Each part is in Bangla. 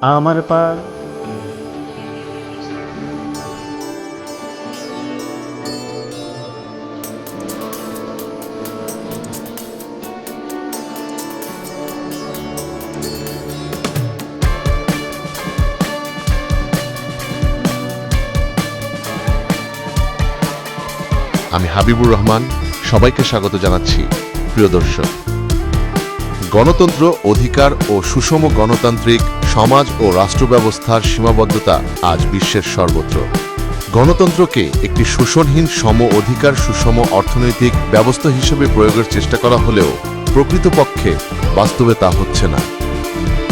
আমার পার আমি হাবিবুর রহমান, সবাইকে স্বাগত জানাচ্ছি, প্রিয় দর্শক। গণতন্ত্র অধিকার ও সুষম গণতান্ত্রিক সমাজ ও রাষ্ট্র ব্যবস্থার সীমাবদ্ধতা আজ বিশ্বের সর্বত্র। গণতন্ত্রকে একটি শোষণহীন সম অধিকার, সুষম অর্থনৈতিক ব্যবস্থা হিসেবে প্রয়োগের চেষ্টা করা হলেও প্রকৃতপক্ষে বাস্তবে তা হচ্ছে না।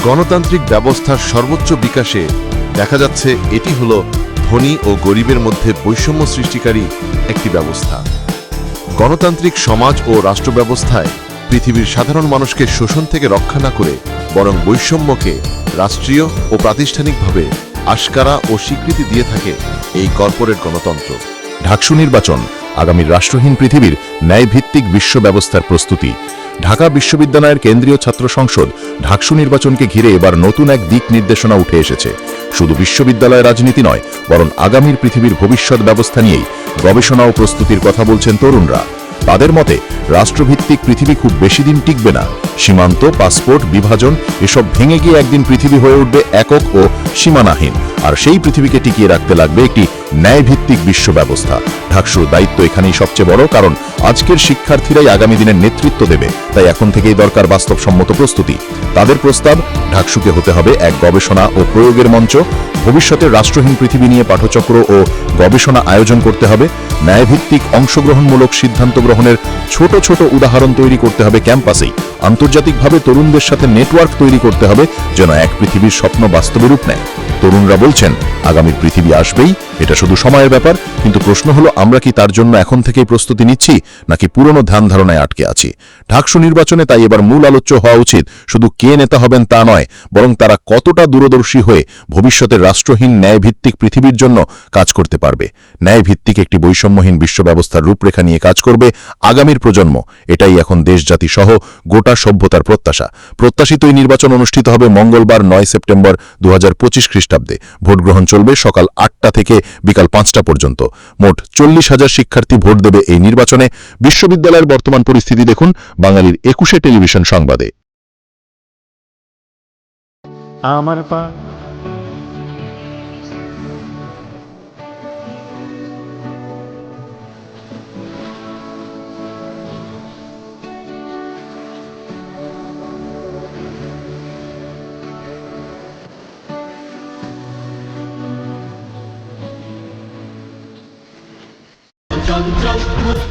গণতান্ত্রিক ব্যবস্থার সর্বোচ্চ বিকাশে দেখা যাচ্ছে এটি হল ধনী ও গরিবের মধ্যে বৈষম্য সৃষ্টিকারী একটি ব্যবস্থা। গণতান্ত্রিক সমাজ ও রাষ্ট্র ব্যবস্থায় পৃথিবীর সাধারণ মানুষকে শোষণ থেকে রক্ষা না করে বরং বৈষম্যকে রাষ্ট্রীয় ও প্রাতিষ্ঠানিকভাবে আশকারা ও স্বীকৃতি দিয়ে থাকে এই কর্পোরেট গণতন্ত্র। ঢাকসু নির্বাচন আগামীর রাষ্ট্রহীন পৃথিবীর ন্যায়ভিত্তিক বিশ্ব ব্যবস্থার প্রস্তুতি। ঢাকা বিশ্ববিদ্যালয়ের কেন্দ্রীয় ছাত্র সংসদ ঢাকসু নির্বাচনকে ঘিরে এবার নতুন এক দিক নির্দেশনা উঠে এসেছে। শুধু বিশ্ববিদ্যালয় রাজনীতি নয়, বরং আগামীর পৃথিবীর ভবিষ্যৎ ব্যবস্থা নিয়েই গবেষণা ও প্রস্তুতির কথা বলছেন তরুণরা। তাদের মতে, রাষ্ট্রভিত্তিক পৃথিবী খুব বেশি দিন টিকবে না। সীমান্ত, পাসপোর্ট, বিভাজন, এসব ভেঙে গিয়ে একদিন পৃথিবী হয়ে উঠবে একক ও সীমানাহীন। আর সেই পৃথিবীকে টিকিয়ে রাখতে লাগবে একটি ন্যায়ভিত্তিক বিশ্ব ব্যবস্থা। ঢাকসুর দায়িত্ব এখানেই সবচেয়ে বড়, কারণ আজকের শিক্ষার্থীরাই আগামী দিনের নেতৃত্ব দেবে। তাই এখন থেকেই দরকার বাস্তবসম্মত প্রস্তুতি। তাদের প্রস্তাব, ঢাকসুকে হতে হবে এক গবেষণা ও প্রয়োগের মঞ্চ। ভবিষ্যতের রাষ্ট্রহীন পৃথিবী নিয়ে পাঠচক্র ও গবেষণা আয়োজন করতে হবে। ন্যায়ভিত্তিক অংশগ্রহণমূলক সিদ্ধান্ত গ্রহণের ছোট ছোট উদাহরণ তৈরি করতে হবে ক্যাম্পাসেই। আন্তর্জাতিকভাবে তরুণদের সাথে নেটওয়ার্ক তৈরি করতে হবে, যেন এক পৃথিবীর স্বপ্ন বাস্তবে রূপ নেয়। তরুণরা বলছেন আগামীর পৃথিবী আসবেই। এটা শুধু সময়ের ব্যাপার, কিন্তু প্রশ্ন হলো, আমরা কি তার জন্য এখন থেকেই প্রস্তুতি নিচ্ছি, নাকি পুরনো ধ্যান ধারণায় আটকে আছি? ঢাকসু নির্বাচনে তাই এবার মূল আলোচ্য হওয়া উচিত, শুধু কে নেতা হবেন তা নয়, বরং তারা কতটা দূরদর্শী হয়ে ভবিষ্যতের রাষ্ট্রহীন ন্যায়ভিত্তিক পৃথিবীর জন্য কাজ করতে পারবে। ন্যায়ভিত্তিক একটি বৈষম্যহীন বিশ্ব ব্যবস্থার রূপরেখা নিয়ে কাজ করবে আগামীর প্রজন্ম। এটাই এখন দেশ, জাতি সহ গোটা সভ্যতার প্রত্যাশা। প্রত্যাশিত এই নির্বাচন অনুষ্ঠিত হবে মঙ্গলবার, নয় সেপ্টেম্বর দু হাজার পঁচিশ খ্রিস্টাব্দে। ভোট গ্রহণ চলবে সকাল আটটা থেকে বিকাল পাঁচটা পর্যন্ত। মোট চল্লিশ হাজার শিক্ষার্থী ভোট দেবে এই নির্বাচনে। বিশ্ববিদ্যালয়ের বর্তমান পরিস্থিতি দেখুন বাঙালির একুশে টেলিভিশন সংবাদে। আমার পার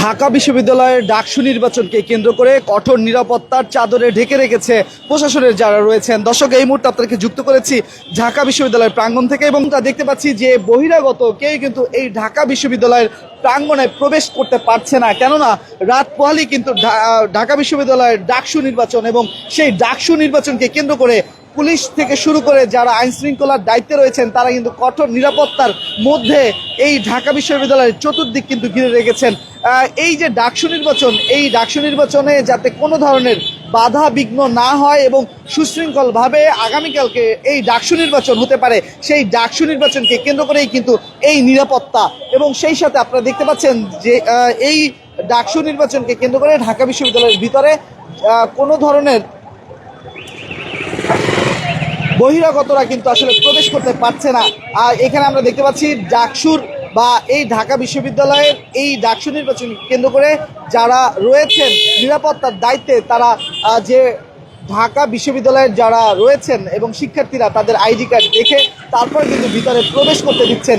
ঢাকা বিশ্ববিদ্যালয়ের ডাকসু নির্বাচনকে কেন্দ্র করে কঠোর নিরাপত্তার চাদরে ঢেকে রেখেছে প্রশাসনের যারা রয়েছেন। দর্শক, এই মুহূর্তে আপনাদেরকে যুক্ত করেছি ঢাকা বিশ্ববিদ্যালয়ের প্রাঙ্গণ থেকে এবং তা দেখতে পাচ্ছি যে বহিরাগত কেউ কিন্তু এই ঢাকা বিশ্ববিদ্যালয়ের প্রাঙ্গণে প্রবেশ করতে পারছে না। কেননা রাত পোহালি কিন্তু ঢাকা বিশ্ববিদ্যালয়ের ডাকসু নির্বাচন এবং সেই ডাকসু নির্বাচনকে কেন্দ্র করে পুলিশ থেকে শুরু করে যারা আইন শৃঙ্খলার দায়িত্বে রয়েছেন, তারা কিন্তু কঠোর নিরাপত্তার মধ্যে এই ঢাকা বিশ্ববিদ্যালয়ের চতুর্দিক কিন্তু ঘিরে রেখেছেন। এই যে ডাকসু নির্বাচন, এই ডাকসু নির্বাচনে যাতে কোনো ধরনের বাধা বিঘ্ন না হয় এবং সুশৃঙ্খলভাবে আগামীকালকে এই ডাকসু নির্বাচন হতে পারে, সেই ডাকসু নির্বাচনকে কেন্দ্র করেই কিন্তু এই নিরাপত্তা এবং সেই সাথে আপনারা দেখতে পাচ্ছেন যে এই ডাকসু নির্বাচনকে কেন্দ্র করে ঢাকা বিশ্ববিদ্যালয়ের ভিতরে কোনো ধরনের বহিরাগতরা কিন্তু আসলে প্রবেশ করতে পারছে না। আর এখানে আমরা দেখতে পাচ্ছি ডাকসুর বা এই ঢাকা বিশ্ববিদ্যালয়ের এই ডাকসু নির্বাচন কেন্দ্র করে যারা রয়েছেন, নিরাপত্তার দায়িত্বে তারা যে ঢাকা বিশ্ববিদ্যালয়ের যারা রয়েছেন এবং শিক্ষার্থীরা তাদের আইডি কার্ড দেখে তারপর কিন্তু ভিতরে প্রবেশ করতে দিচ্ছেন।